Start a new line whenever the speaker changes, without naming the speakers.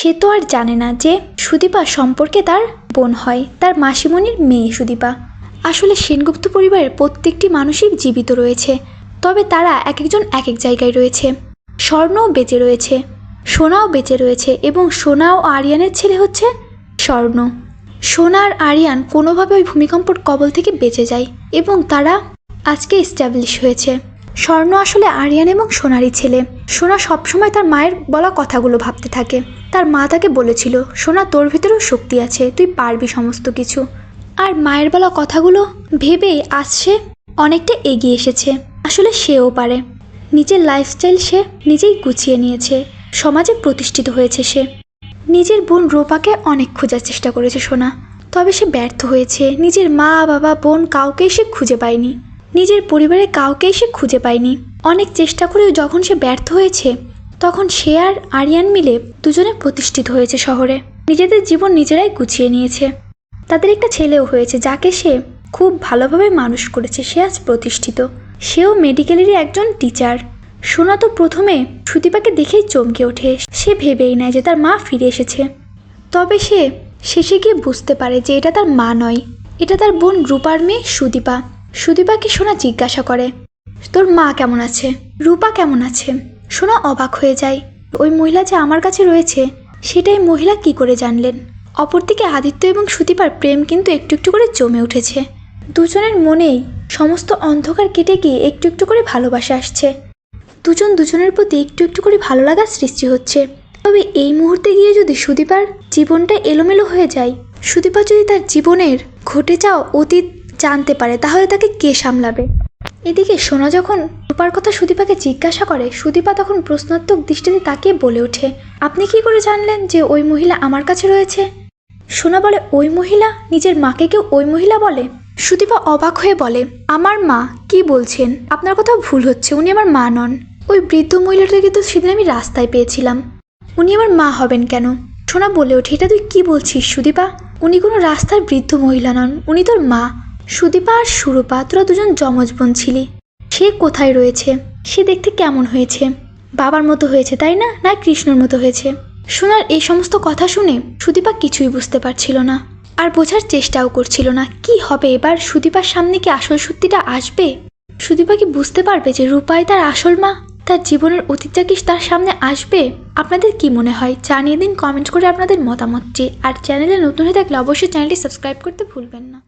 সে তো আর জানে না যে সুদীপা সম্পর্কে তার বোন হয়, তার মাসিমণির মেয়ে সুদীপা। আসলে সেনগুপ্ত পরিবারের প্রত্যেকটি মানুষই জীবিত রয়েছে, তবে তারা এক একজন এক এক জায়গায় রয়েছে। স্বর্ণও বেঁচে রয়েছে, সোনাও বেঁচে রয়েছে এবং সোনা ও আরিয়ানের ছেলে হচ্ছে স্বর্ণ। সোনা আর আরিয়ান কোনোভাবে ওই ভূমিকম্পর কবল থেকে বেঁচে যায় এবং তারা আজকে এস্টাবলিশ হয়েছে। স্বর্ণ আসলে আরিয়ান এবং সোনারই ছেলে। সোনা সবসময় তার মায়ের বলা কথাগুলো ভাবতে থাকে। তার মা তাকে বলেছিল, সোনা, তোর ভিতরেও শক্তি আছে, তুই পারবি সমস্ত কিছু। আর মায়ের বলা কথাগুলো ভেবেই আজ সে অনেকটা এগিয়ে এসেছে। আসলে সেও পারে। নিজের লাইফস্টাইল সে নিজেই গুছিয়ে নিয়েছে। সমাজে প্রতিষ্ঠিত হয়েছে সে। নিজের বোন রূপাকে অনেক খোঁজার চেষ্টা করেছে সোনা। তবে সে ব্যর্থ হয়েছে। নিজের মা, বাবা, বোন কাউকেই সে খুঁজে পায়নি। নিজের পরিবারের কাউকেই সে খুঁজে পায়নি। অনেক চেষ্টা করেও যখন সে ব্যর্থ হয়েছে, তখন সে আর আরিয়ান মিলে দুজনে প্রতিষ্ঠিত হয়েছে শহরে। নিজেদের জীবন নিজেরাই গুছিয়ে নিয়েছে। তাদের একটা ছেলেও হয়েছে, যাকে সে খুব ভালোভাবে মানুষ করেছে, সে আজ প্রতিষ্ঠিত। সেও মেডিকেলেরই একজন টিচার সোনা তো প্রথমে সুদীপাকে দেখেই চমকে ওঠে। সে ভেবেই নেয় যে তার মা ফিরে এসেছে। তবে সে শেষে গিয়ে বুঝতে পারে যে এটা তার মা নয়। এটা তার বোন রূপার মেয়ে সুদীপা। সুদীপাকে সোনা জিজ্ঞাসা করে, তোর মা কেমন আছে? রূপা কেমন আছে? সোনা অবাক হয়ে যায়, ওই মহিলা যে আমার কাছে রয়েছে, সেটাই মহিলা কি করে জানলেন? অপরদিকে আদিত্য এবং সুদীপার প্রেম কিন্তু একটু একটু করে জমে উঠেছে। দুজনের মনেই সমস্ত অন্ধকার কেটে গিয়ে একটু একটু করে ভালোবাসা আসছে। দুজন দুজনের প্রতি একটু একটু করে ভালো লাগার সৃষ্টি হচ্ছে। তবে এই মুহূর্তে গিয়ে যদি সুদীপার জীবনটা এলোমেলো হয়ে যায়, সুদীপা যদি তার জীবনের ঘটে যাওয়া অতীত জানতে পারে, তাহলে তাকে কে সামলাবে? এদিকে সোনা যখন রূপার কথা সুদীপাকে জিজ্ঞাসা করে, সুদীপা তখন প্রশ্নাত্মক দৃষ্টিতে তাকিয়ে বলে ওঠে, আপনি কি করে জানলেন যে ওই মহিলা আমার কাছে রয়েছে? সোনা বলে, ওই মহিলা? নিজের মাকে কেউ ওই মহিলা বলে? সুদীপা অবাক হয়ে বলে, আমার মা? কি বলছেন? আপনার কোথাও ভুল হচ্ছে, উনি আমার মা নন। ওই বৃদ্ধ মহিলাটাকে তো সেদিন আমি রাস্তায় পেয়েছিলাম। উনি আমার মা হবেন কেন? সোনা বলে ওঠে, এটা তুই কি বলছিস সুদীপা? উনি কোনো রাস্তার বৃদ্ধ মহিলা নন, উনি তোর মা। সুদীপা আর সুরূপা তোরা দুজন যমজ বোন ছিলি। সে কোথায় রয়েছে? সে দেখতে কেমন হয়েছে? বাবার মতো হয়েছে, তাই না? না কৃষ্ণর মতো হয়েছে? সোনার এই সমস্ত কথা শুনে সুদীপা কিছুই বুঝতে পারছিল না। আর বোঝার চেষ্টাও করছিল না, কি হবে এবার? সুদীপার সামনে কি আসল সত্যিটা আসবে? সুদীপা কি বুঝতে পারবে যে রূপাই তার আসল মা? তার জীবনের অতীতটা কি তার সামনে আসবে? আপনাদের কি মনে হয়? জানিয়ে দিন কমেন্ট করে আপনাদের মতামতটি আর চ্যানেলে নতুন হয়ে থাকলে অবশ্যই চ্যানেলটি সাবস্ক্রাইব করতে ভুলবেন না।